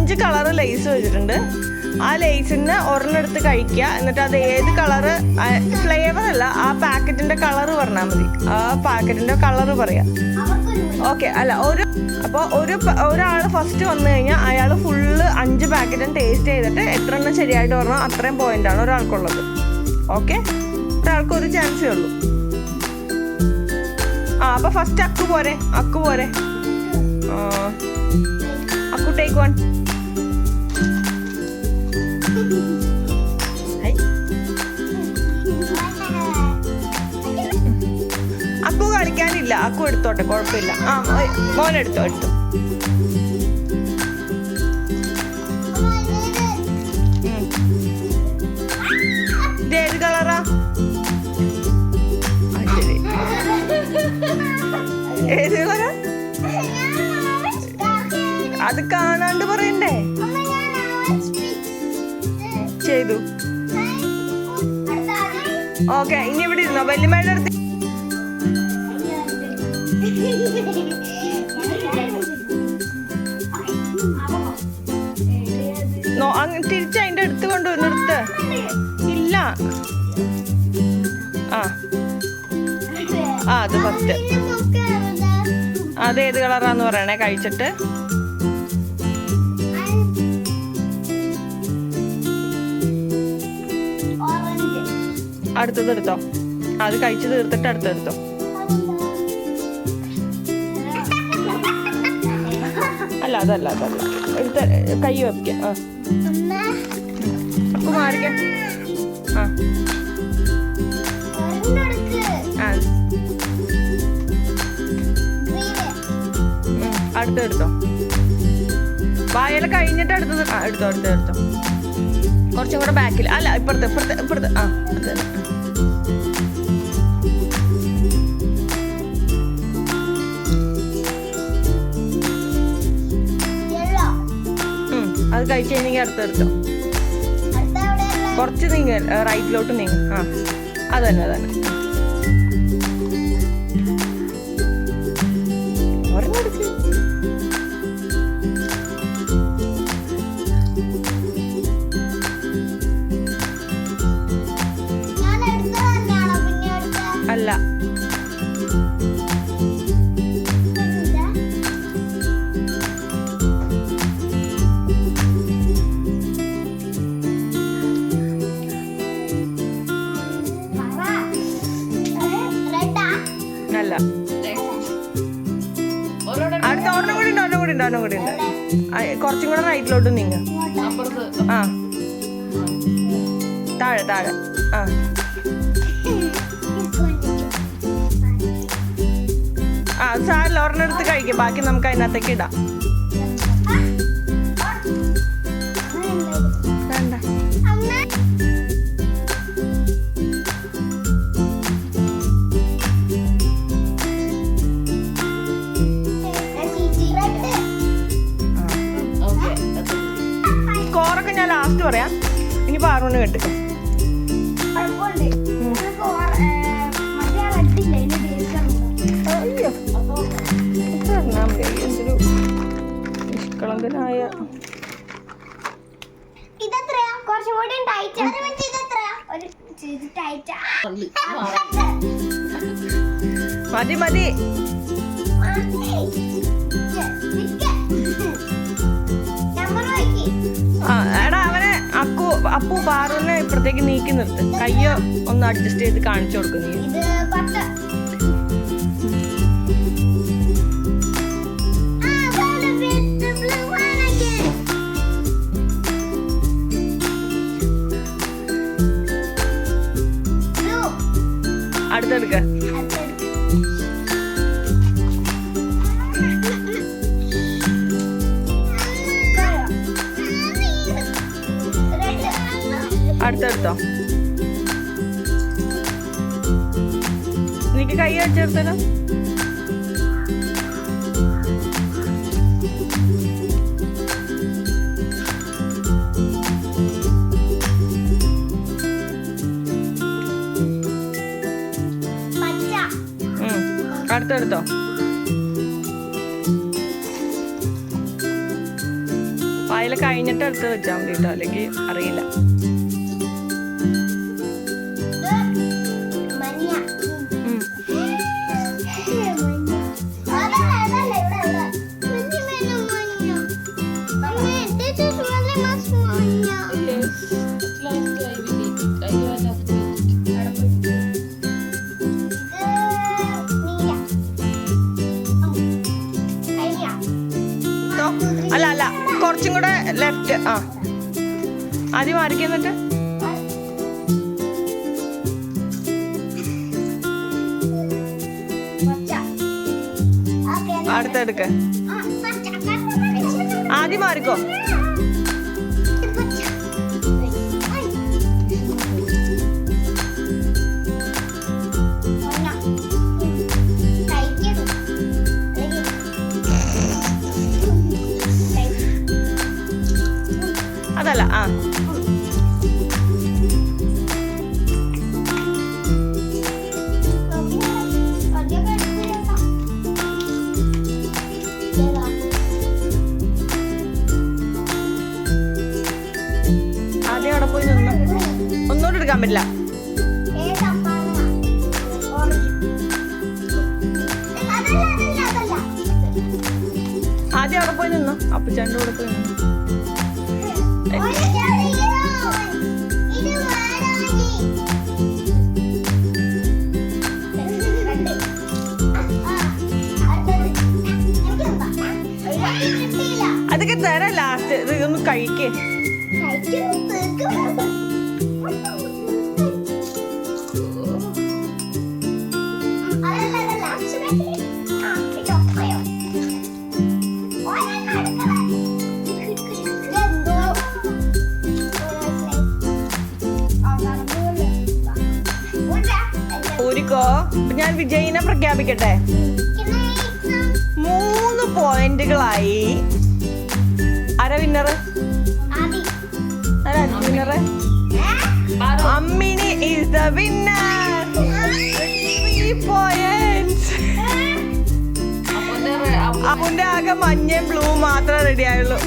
അഞ്ച് colour lace വെച്ചിട്ടുണ്ട്. ആ ലേസിന് ഒരെണ്ണെടുത്ത് കഴിക്കുക. എന്നിട്ട് അത് ഏത് കളറ് ഫ്ലേവർ അല്ല ആ പാക്കറ്റിന്റെ കളറ് പറഞ്ഞാൽ മതി. ആ പാക്കറ്റിന്റെ കളറ് പറയാം. ഓക്കെ അല്ല ഒരു അപ്പോൾ ഒരു ഒരാൾ ഫസ്റ്റ് വന്നു കഴിഞ്ഞാൽ അയാൾ ഫുള്ള് അഞ്ച് പാക്കറ്റും ടേസ്റ്റ് ചെയ്തിട്ട് എത്ര എണ്ണം ശരിയായിട്ട് പറഞ്ഞോ അത്രയും പോയിന്റാണ് ഒരാൾക്കുള്ളത്. ഓക്കെ? ഒരാൾക്ക് ഒരു ചാൻസേ ഉള്ളൂ. ആ അപ്പൊ ഫസ്റ്റ് അക്കു പോരെ അക്കു പോരെ. അക്കു ടേക്ക് വൺ അക്കു കളിക്കാനില്ല. അക്കു എടുത്തോട്ടെ കുഴപ്പമില്ല. ആ മോൻ എടുത്തോ എടുത്തോ. ഇത് ഏത് കളറാ? ശരി. ഏത് അത് കാണാണ്ട് പറയണ്ടേ? ഓക്കെ ഇനി ഇവിടെ ഇരുന്നോ? വല്യമ്മയുടെ അടുത്ത് തിരിച്ച് അതിന്റെ അടുത്ത് കൊണ്ടു നിർത്ത്. ഇല്ല. ആ. ആ അത് ഫസ്റ്റ് അത് ഏത് കളറാന്ന് പറയണേ? കഴിച്ചിട്ട്. അടുത്തത് എടുത്തോ അത് കഴിച്ചു തീർത്തിട്ട് അടുത്തെടുത്തോ അല്ല അതല്ല അതല്ല. എടുത്ത് കൈ വെക്ക ആ. ആ. അടുത്തെടുത്തോ വായല കഴിഞ്ഞിട്ട് അടുത്തത് എടുത്തോ അടുത്തെടുത്തോ കുറച്ചും കൂടെ ബാക്കിൽ അല്ല ഇപ്പുറത്ത് ഇപ്പുറത്ത് ഇപ്പുറത്ത്. ആ അത്. അത് കഴിച്ച് കഴിഞ്ഞെങ്കിൽ അടുത്തെടുത്തോ കുറച്ച് നീങ്ങ റൈറ്റിലോട്ട് നീങ്ങും. ആ അത് തന്നെ അത് തന്നെ. അല്ല അടുത്ത ഒരെണ്ണം കൂടി ഉണ്ട് ഒരെണ്ണം കൂടി ഉണ്ട് ഒരെണ്ണം കൂടി ഉണ്ട്. കുറച്ചും കൂടെ റൈറ്റിലോട്ട് നീങ്ങ. ആ. താഴെ താഴെ. ആ. ആ സാറിൽ ഒരെണ്ണം എടുത്ത് കഴിക്കാം. ബാക്കി നമുക്ക് അതിനകത്തേക്ക് ഇടാം. കണ്ടു. ഒരു ടൈറ്റാ. മതി. മതി അപ്പു പാറുവിനെ ഇപ്പുറത്തേക്ക് നീക്കി നിർത്ത് കയ്യോ ഒന്ന് അഡ്ജസ്റ്റ് ചെയ്ത് കാണിച്ചു കൊടുക്കുന്നു നീ. അടുത്തെടുത്തോ. എനിക്ക് കൈ അടിച്ചെടുത്തല്ലോ. അടുത്തെടുത്തോ. കളിയിൽ കഴിഞ്ഞിട്ട് എടുത്ത് വെച്ചാൽ മതി കേട്ടോ അല്ലെങ്കിൽ അറിയില്ല. അല്ല അല്ല. കുറച്ചും കൂടെ ലെഫ്റ്റ് ആ. ആദ്യം മാറിക്ക് അടുത്തെടുക്ക. ആദ്യം മാറിക്കോ. ആ. അവിടെ പോയി നിന്നു. ഒന്നുകൂടെ എടുക്കാൻ അവിടെ പോയി നിന്നു. അപ്പച്ചാന്റെ കൂടെ പോയി നിന്നു. അതൊക്കെ തരാം ലാസ്റ്റ് ഇത് ഒന്ന് കഴിക്കേ. ഊരിക്കോ വിജയിനെ പ്രഖ്യാപിക്കട്ടെ? മൂന്ന് പോയിന്റുകളായി. ആരാ വിന്നർ ആരാ winner Ammini is the winner അപ്പുന്റെ ആകെ മഞ്ഞയും ബ്ലൂ മാത്രമേ റെഡി ആയുള്ളൂ.